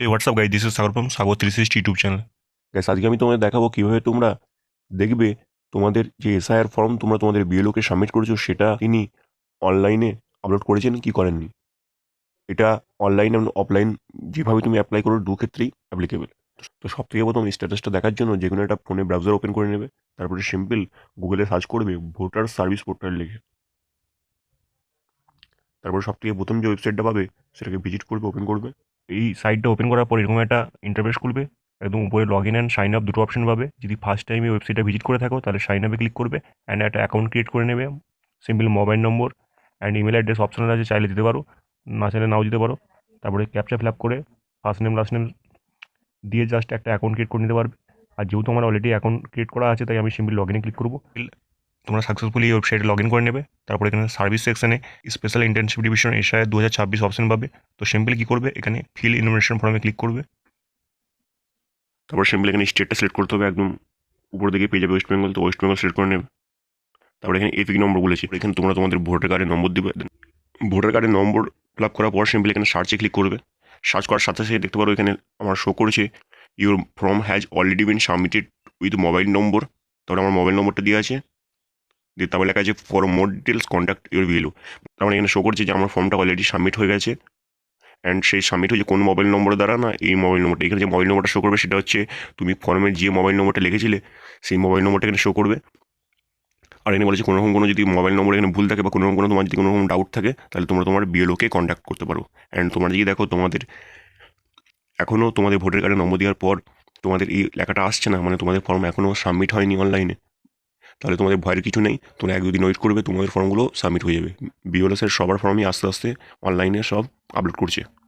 এই what's up guy this is Sagar three sixty YouTube channel guys আজকে আমি তোমাদের দেখাবো কীভাবে তোমরা দেখবে তোমাদের যে এসআইআর ফর্ম তোমরা তোমাদের বিএলওকে সাবমিট করেছ, সেটা তিনি অনলাইনে আপলোড করেছেন কি করেননি? এটা অনলাইন এবং অফলাইন যেভাবে তুমি অ্যাপ্লাই করো, দু ক্ষেত্রেই অ্যাপ্লিকেবল তো সব থেকে প্রথম স্ট্যাটাসটা দেখার জন্য যে কোনো একটা ফোনে ব্রাউজার ওপেন করে নেবে, তারপরে সিম্পল গুগলে সার্চ করবে ভোটার সার্ভিস পোর্টাল লিখে। তারপর সব থেকে প্রথম যে ওয়েবসাইটটা পাবে, সেটাকে ভিজিট করবে ওপেন করবে। এই সাইটটা ওপেন করার পর এরকম একটা ইন্টারফেস খুলবে, একদম উপরে log in and sign up দুটো অপশন পাবে। যদি ফার্স্ট টাইম এই ওয়েবসাইটটা ভিজিট করে থাকো, তাহলে সাইন আপে ক্লিক করবে অ্যান্ড একটা অ্যাকাউন্ট ক্রিয়েট করে নেবে। Simple mobile number and email address optional আছে, চাইলে দিতে পারো, না চাইলে নাও দিতে পারো। তারপরে ক্যাপচা ফিল আপ করে ফার্স্ট নেম লাস্ট নেম দিয়ে জাস্ট একটা অ্যাকাউন্ট ক্রিয়েট করে নিতে পারবে। আর যেহেতু আমার অলরেডি অ্যাকাউন্ট ক্রিয়েট করা আছে, তাই আমি সিম্পল লগ ইনে ক্লিক করব। তোমরা সাকসেসফুলি এই ওয়েবসাইটে লগ ইন করে নেবে। তারপর এখানে সার্ভিস সেকশনে স্পেশাল ইন্টার্নশিপ ডিভিশন এশায় দু হাজার ছাব্বিশ অপশন পাবে। তো সিম্পলি কী করবে? এখানে ফিল ইনফরমেশন ফর্মে ক্লিক করবে। তারপর সিম্পল এখানে স্টেটটা সিলেক্ট করতে হবে একদম উপর দিকে, পেয়ে যাবে ওয়েস্ট বেঙ্গল তো ওয়েস্ট বেঙ্গল সিলেক্ট করে নেবে। তারপরে এখানে এপিক নম্বর বলেছি। এখানে তোমরা তোমাদের ভোটার কার্ডের নম্বর দিবে। ভোটার কার্ডের নম্বর ফিল করার পর সিম্পল এখানে সার্চে ক্লিক করবে। সার্চ করার সাথে সাথে দেখতে পারো এখানে আমার শো করেছে your form has already been submitted with mobile number তারপরে আমার মোবাইল নম্বরটা দেওয়া আছে। দিয়ে তারপরে লেখা আছে for more details contact your ভিলু তার মানে এখানে শো করছে যে আমার ফর্মটা অলরেডি সাবমিট হয়ে গেছে। অ্যান্ড সেই সাবমিট হয়েছে কোন মোবাইল নম্বর দ্বারা না এই মোবাইল নম্বরটা এখানে যে মোবাইল নম্বরটা শো করবে সেটা হচ্ছে, তুমি ফর্মের যে মোবাইল নম্বরটা লিখেছিলে, সেই মোবাইল নম্বরটা এখানে শো করবে। আর এখানে বলেছে কোনো রকম কোনো যদি মোবাইল নম্বর এখানে ভুল থাকে বা কোনো রকম কোনো তোমার যদি কোনো রকম ডাউট থাকে, তাহলে তোমরা তোমার বিএলওকে কন্ট্যাক্ট করতে পারো। অ্যান্ড তোমরা যদি দেখো তোমাদের এখনও তোমাদের ভোটার কার্ডে নম্বর দেওয়ার পর তোমাদের এই লেখাটা আসছে না মানে তোমাদের ফর্ম এখনও সাবমিট হয়নি অনলাইনে তাহলে তোমাদের ভয়ের কিছু নেই। তোমরা এক দুদিন ওয়েট করবে, তোমাদের ফর্মগুলো সাবমিট হয়ে যাবে। বিএলএসের সবার ফর্মই আস্তে আস্তে অনলাইনে সব আপলোড করছে।